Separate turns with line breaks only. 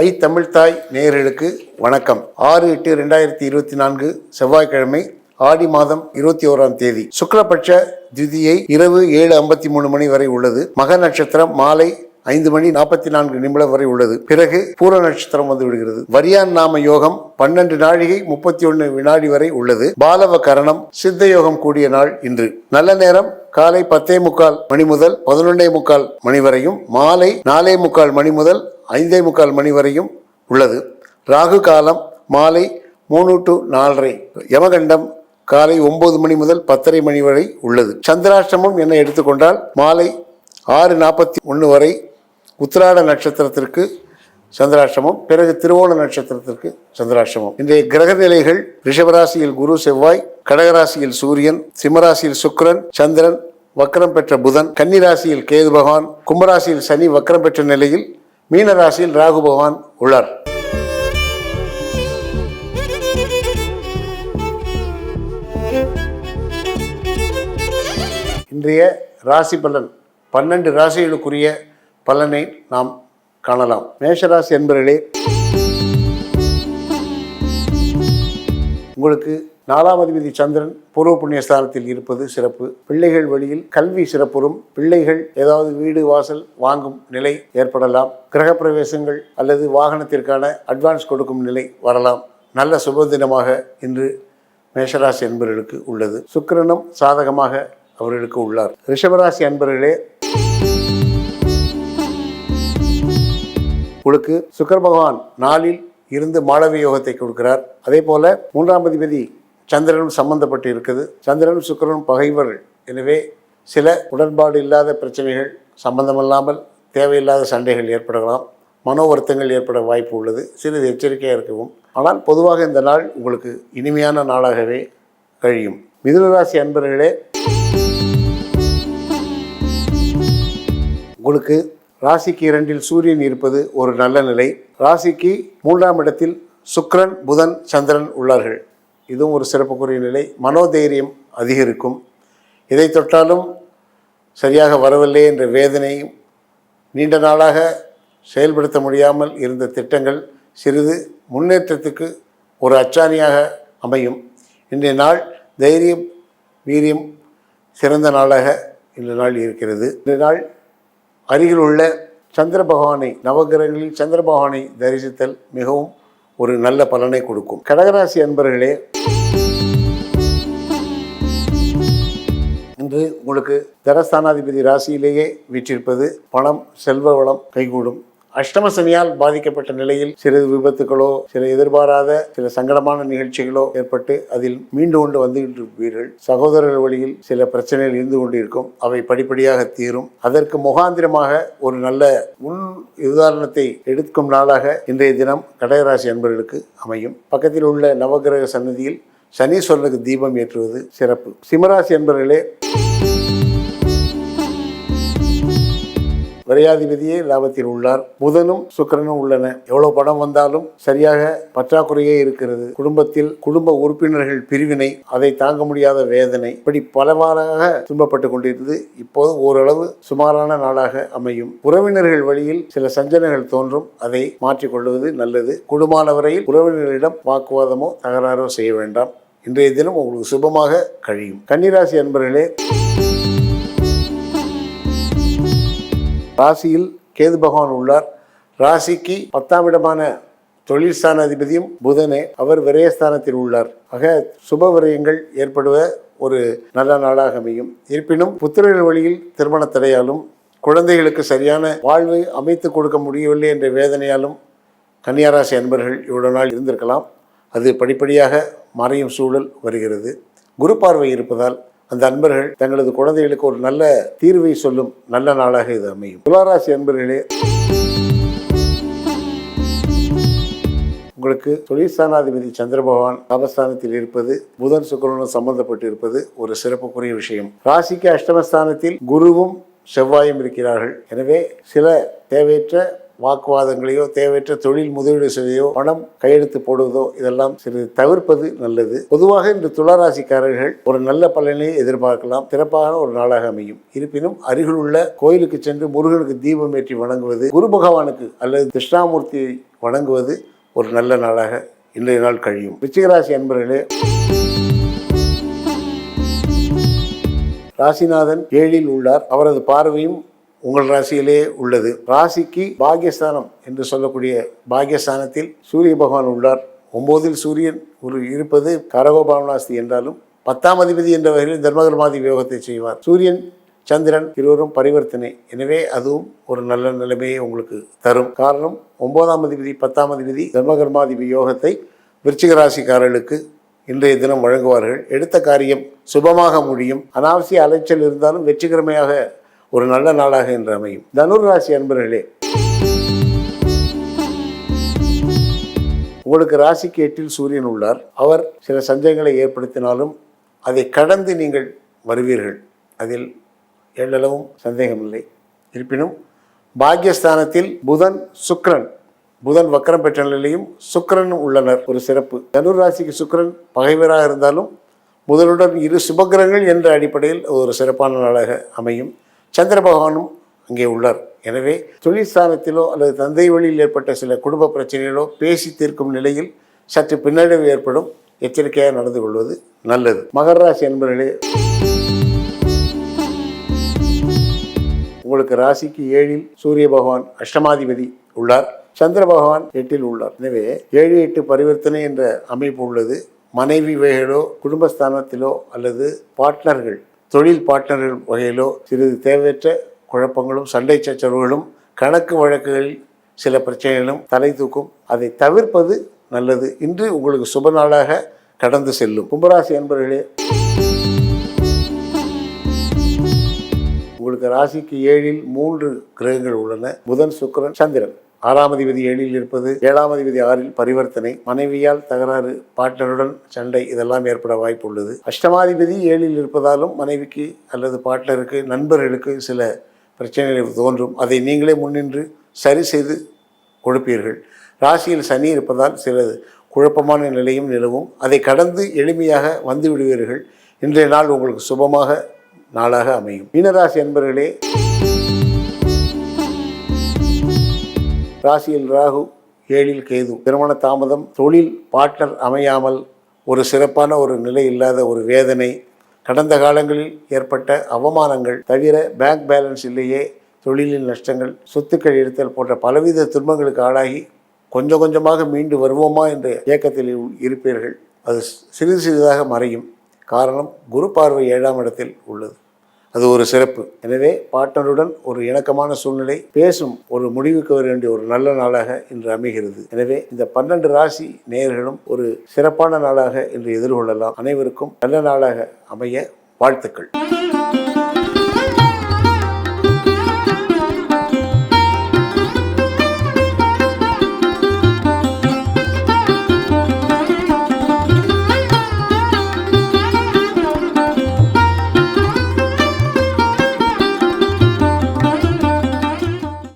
ஐ தமிழ்தாய் நேயர்களுக்கு வணக்கம். ஆறு எட்டு ரெண்டாயிரத்தி இருபத்தி நான்கு செவ்வாய்க்கிழமை ஆடி மாதம் இருபத்தி ஓராம் தேதி. சுக்லபட்ச திதியை இரவு ஏழு ஐம்பத்தி மூணு மணி வரை உள்ளது. மக நட்சத்திரம் மாலை ஐந்து மணி நாற்பத்தி நான்கு நிமிடம் வரை உள்ளது. பிறகு பூர நட்சத்திரம் வந்து விடுகிறது. வரியான் நாம யோகம் பன்னெண்டு நாழிகை முப்பத்தி ஒன்று வினாடி வரை உள்ளது. பாலவ கரணம் சித்த யோகம் கூடிய நாள் இன்று. நல்ல நேரம் காலை பத்தே முக்கால் மணி முதல் பதினொன்னே முக்கால் மணி வரையும் மாலை நாலே முக்கால் மணி முதல் ஐந்தே முக்கால் மணி வரையும் உள்ளது. ராகு காலம் மாலை மூணு டு நாலரை. யமகண்டம் காலை ஒன்பது மணி முதல் பத்தரை மணி வரை உள்ளது. சந்திராஷ்டமம் என எடுத்துக்கொண்டால் மாலை ஆறு நாற்பத்தி ஒன்று வரை உத்திராட நட்சத்திரத்திற்கு சந்திராஷ்டமம் பிறகு திருவோண நட்சத்திரத்திற்கு சந்திராஷ்டமம். இன்றைய கிரக நிலைகள் ரிஷபராசியில் குரு செவ்வாய் கடகராசியில் சூரியன் சிம்மராசியில் சுக்கரன் சந்திரன் வக்ரம் பெற்ற புதன் கன்னிராசியில் கேது பகவான் கும்பராசியில் சனி வக்ரம் பெற்ற நிலையில் மீனராசியில் ராகு பகவான் உள்ளார். இன்றைய ராசி பலன் பன்னெண்டு ராசிகளுக்குரிய பலனை நாம் காணலாம். மேஷராசி என்பர்களே உங்களுக்கு நாலாம் அதிபதி சந்திரன் பூர்வ புண்ணிய ஸ்தானத்தில் இருப்பது சிறப்பு. பிள்ளைகள் வழியில் கல்வி சிறப்புறும். பிள்ளைகள் ஏதாவது வீடு வாசல் வாங்கும் நிலை ஏற்படலாம். கிரகப்பிரவேசங்கள் அல்லது வாகனத்திற்கான அட்வான்ஸ் கொடுக்கும் நிலை வரலாம். நல்ல சுபதினமாக இன்று மேஷராசி அன்பர்களுக்கு உள்ளது. சுக்கிரனும் சாதகமாக அவர்களுக்கு உள்ளார். ரிஷபராசி அன்பர்களே உங்களுக்கு சுக்கர பகவான் நாளில் இருந்து மாளவிய யோகத்தை கொடுக்கிறார். அதே போல மூன்றாம் அதிபதி சந்திரனும் சம்பந்தப்பட்டு இருக்குது. சந்திரனும் சுக்கிரனும் பகைவர்கள் எனவே சில உடன்பாடு இல்லாத பிரச்சனைகள் சம்பந்தமில்லாமல் தேவையில்லாத சண்டைகள் ஏற்படலாம். மனோ வருத்தங்கள் ஏற்பட வாய்ப்பு உள்ளது. சிறிது எச்சரிக்கையாக இருக்கவும். ஆனால் பொதுவாக இந்த நாள் உங்களுக்கு இனிமையான நாளாகவே கழியும். மிதுனராசி அன்பர்களே உங்களுக்கு ராசிக்கு இரண்டில் சூரியன் இருப்பது ஒரு நல்ல நிலை. ராசிக்கு மூன்றாம் இடத்தில் சுக்ரன் புதன் சந்திரன் உள்ளார்கள். இதுவும் ஒரு சிறப்புக்குரிய நிலை. மனோதைரியம் அதிகரிக்கும். இதை தொட்டாலும் சரியாக வரவில்லை என்ற வேதனையும் நீண்ட நாளாக செயல்படுத்த முடியாமல் இருந்த திட்டங்கள் சிறிது முன்னேற்றத்துக்கு ஒரு அச்சாணியாக அமையும். இன்றைய நாள் தைரியம் வீரியம் சிறந்த நாளாக இந்த நாள் இருக்கிறது. இந்த நாள் அருகில் உள்ள சந்திர பகவானை நவகிரகங்களில் சந்திர பகவானை தரிசித்தல் மிகவும் ஒரு நல்ல பலனை கொடுக்கும். கடகராசி அன்பர்களே இன்று உங்களுக்கு தரஸ்தானாதிபதி ராசியிலேயே வீற்றிருப்பது பணம் செல்வ வளம் கைகூடும். அஷ்டம சனியால் பாதிக்கப்பட்ட நிலையில் சிறிது விபத்துகளோ சில எதிர்பாராத சில சங்கடமான நிகழ்ச்சிகளோ ஏற்பட்டு அதில் மீண்டு கொண்டு வந்துகிட்டு இருப்பீர்கள் சகோதரர்கள் வழியில் சில பிரச்சனைகள் இருந்து கொண்டு இருக்கும் அவை படிப்படியாக தீரும். அதற்கு முகாந்திரமாக ஒரு நல்ல முன் உதாரணத்தை எடுக்கும் நாளாக இன்றைய தினம் கடகராசி அன்பர்களுக்கு அமையும். பக்கத்தில் உள்ள நவகிரக சன்னதியில் சனீஸ்வரனுக்கு தீபம் ஏற்றுவது சிறப்பு. சிம்மராசி என்பர்களே விரையாதிபதியே லாபத்தில் உள்ளார். புதனும் சுக்கிரனும் உள்ளன. எவ்வளவு பணம் வந்தாலும் சரியாக பற்றாக்குறையே இருக்கிறது. குடும்பத்தில் குடும்ப உறுப்பினர்கள் பிரிவினை அதை தாங்க முடியாத வேதனை. இப்படி பலவாறாக துன்பப்பட்டு கொண்டிருந்தது. இப்போது ஓரளவு சுமாரான நாளாக அமையும். உறவினர்கள் வழியில் சில சஞ்சனைகள் தோன்றும். அதை மாற்றிக்கொள்வது நல்லது. குடும்பமான வரையில் உறவினர்களிடம் வாக்குவாதமோ தகராறோ செய்ய வேண்டாம். இன்றைய தினம் உங்களுக்கு சுபமாக கழியும். கன்னிராசி அன்பர்களே ராசியில் கேது பகவான் உள்ளார். ராசிக்கு பத்தாம் இடமான தொழில் அதிபதியும் புதனே அவர் விரயஸ்தானத்தில் உள்ளார். ஆக சுப விரயங்கள் ஏற்படுவ ஒரு நல்ல நாளாக அமையும். இருப்பினும் புத்திரர்கள் வழியில் திருமண தடையாலும் குழந்தைகளுக்கு சரியான வாழ்வை அமைத்து கொடுக்க முடியவில்லை என்ற வேதனையாலும் கன்னியாராசி அன்பர்கள் இவ்வளவு நாள் இருந்திருக்கலாம். அது படிப்படியாக மறையும் சூழல் வருகிறது. குரு பார்வை இருப்பதால் அந்த அன்பர்கள் தங்களது குழந்தைகளுக்கு ஒரு நல்ல தீர்வை சொல்லும் நல்ல நாளாக இது அமையும். துளாராசி அன்பர்களே உங்களுக்கு தொழிற்சானாதிபதி சந்திர பகவான் லாபஸ்தானத்தில் இருப்பது புதன் சுக்கரனும் சம்பந்தப்பட்டு இருப்பது ஒரு சிறப்புக்குரிய விஷயம். ராசிக்கு அஷ்டமஸ்தானத்தில் குருவும் செவ்வாயும் இருக்கிறார்கள். எனவே சில தேவையற்ற வாக்குவாதங்களையோ தேவையற்ற தொழில் முதலீடு செய்வதையோ பணம் கையெழுத்து போடுவதோ இதெல்லாம் சிறிது தவிர்ப்பது நல்லது. பொதுவாக இந்த துளாராசிக்காரர்கள் ஒரு நல்ல பலனை எதிர்பார்க்கலாம். சிறப்பான ஒரு நாளாக அமையும். இருப்பினும் அருகில் உள்ள கோயிலுக்கு சென்று முருகனுக்கு தீபம் ஏற்றி வணங்குவது குரு பகவானுக்கு அல்லது கிருஷ்ணாமூர்த்தியை வணங்குவது ஒரு நல்ல நாளாக இன்றைய நாள் கழியும். ரிச்சிகராசி அன்பர்களே. ராசிநாதன் ஏழில் உள்ளார். அவரது பார்வையும் உங்கள் ராசியிலே உள்ளது. ராசிக்கு பாகியஸ்தானம் என்று சொல்லக்கூடிய பாகியஸ்தானத்தில் சூரிய பகவான் உள்ளார். ஒன்பதில் சூரியன் ஒரு இருப்பது கரகோபாவனாஸ்தி என்றாலும் பத்தாம் அதிபதி என்ற வகையில் தர்மகர்மாதி யோகத்தை செய்வார். சூரியன் சந்திரன் இருவரும் பரிவர்த்தனை. எனவே அதுவும் ஒரு நல்ல நிலைமையை உங்களுக்கு தரும். காரணம் ஒன்பதாம் அதிபதி பத்தாம் அதிபதி தர்மகர்மாதிபதி யோகத்தை விருச்சிக ராசிக்காரர்களுக்கு இன்றைய தினம் வழங்குவார்கள். எடுத்த காரியம் சுபமாக முடியும். அனாவசிய அலைச்சல் இருந்தாலும் வெற்றிகரமையாக ஒரு நல்ல நாளாக இன்று அமையும். தனுர் ராசி அன்பர்களே உங்களுக்கு ராசிக்கு எட்டில் சூரியன் உள்ளார். அவர் சில சஞ்சயங்களை ஏற்படுத்தினாலும் அதை கடந்து நீங்கள் வருவீர்கள். அதில் எள்ளளவும் சந்தேகமில்லை இருப்பினும் பாக்யஸ்தானத்தில் புதன் சுக்ரன் புதன் வக்கரம் பெற்ற நிலையும் சுக்கிரனும் உள்ளனர். ஒரு சிறப்பு. தனுர் ராசிக்கு சுக்கிரன் பகைவராக இருந்தாலும் முதலுடன் இரு சுபக்கிரகங்கள் என்ற அடிப்படையில் ஒரு சிறப்பான நாளாக அமையும். சந்திர பகவானும் அங்கே உள்ளார். எனவே தொழிற்சாலத்திலோ அல்லது தந்தை வழியில் ஏற்பட்ட சில குடும்ப பிரச்சனைகளோ பேசி தீர்க்கும் நிலையில் சற்று பின்னடைவு ஏற்படும் எச்சரிக்கையாக நடந்து கொள்வது நல்லது. மகர ராசி என்பர்களே உங்களுக்கு ராசிக்கு ஏழில் சூரிய பகவான் அஷ்டமாதிபதி உள்ளார். சந்திர பகவான் எட்டில் உள்ளார். எனவே ஏழு எட்டு பரிவர்த்தனை என்ற அமைப்பு உள்ளது. மனைவி வகையிலோ குடும்பஸ்தானத்திலோ அல்லது பார்ட்னர்கள் தொழில் பார்ட்னர்கள் வகையிலோ சிறிது தேவையற்ற குழப்பங்களும் சண்டை சச்சரவுகளும் கணக்கு வழக்குகளில் சில பிரச்சனைகளும் தலை தூக்கும். அதை தவிர்ப்பது நல்லது. இன்று உங்களுக்கு சுப நாளாக கடந்து செல்லும். கும்பராசி என்பர்களே உங்களுக்கு ராசிக்கு ஏழில் மூன்று கிரகங்கள் உள்ளன. புதன் சுக்கரன் சந்திரன். ஆறாம் அதிபதி ஏழில் இருப்பது ஏழாம் அதிபதி ஆறில் பரிவர்த்தனை மனைவியால் தகராறு பாட்னருடன் சண்டை இதெல்லாம் ஏற்பட வாய்ப்பு உள்ளது அஷ்டமாதிபதி ஏழில் இருப்பதாலும் மனைவிக்கு அல்லது பார்ட்னருக்கு நண்பர்களுக்கு சில பிரச்சனைகள் தோன்றும். அதை நீங்களே முன்னின்று சரி செய்து கொடுப்பீர்கள். ராசியில் சனி இருப்பதால் சில குழப்பமான நிலையும் நிலவும். அதை கடந்து எளிமையாக வந்து விடுவீர்கள். இன்றைய நாள் உங்களுக்கு சுபமாக நாளாக அமையும். மீனராசி என்பர்களே ராசியில் ராகு ஏழில் கேது. திருமண தாமதம் தொழில் பார்ட்னர் அமையாமல் ஒரு சிறப்பான ஒரு நிலை இல்லாத ஒரு வேதனை. கடந்த காலங்களில் ஏற்பட்ட அவமானங்கள் தவிர பேங்க் பேலன்ஸ் இல்லையே தொழிலில் நஷ்டங்கள் சொத்துக்கள் எடுத்தல் போன்ற பலவித துன்பங்களுக்கு ஆளாகி கொஞ்சம் கொஞ்சமாக மீண்டு வருவோமா என்ற இயக்கத்தில் இருப்பீர்கள். அது சிறிது சிறிதாக மறையும். காரணம் குரு பார்வை ஏழாம் இடத்தில் உள்ளது. அது ஒரு சிறப்பு. எனவே பார்ட்னருடன் ஒரு இணக்கமான சூழ்நிலை பேசும் ஒரு முடிவுக்கு வர வேண்டிய ஒரு நல்ல நாளாக இன்று அமைகிறது. எனவே இந்த பன்னெண்டு ராசி நேயர்களும் ஒரு சிறப்பான நாளாக இன்று எதிர்கொள்ளலாம். அனைவருக்கும் நல்ல நாளாக அமைய வாழ்த்துக்கள்.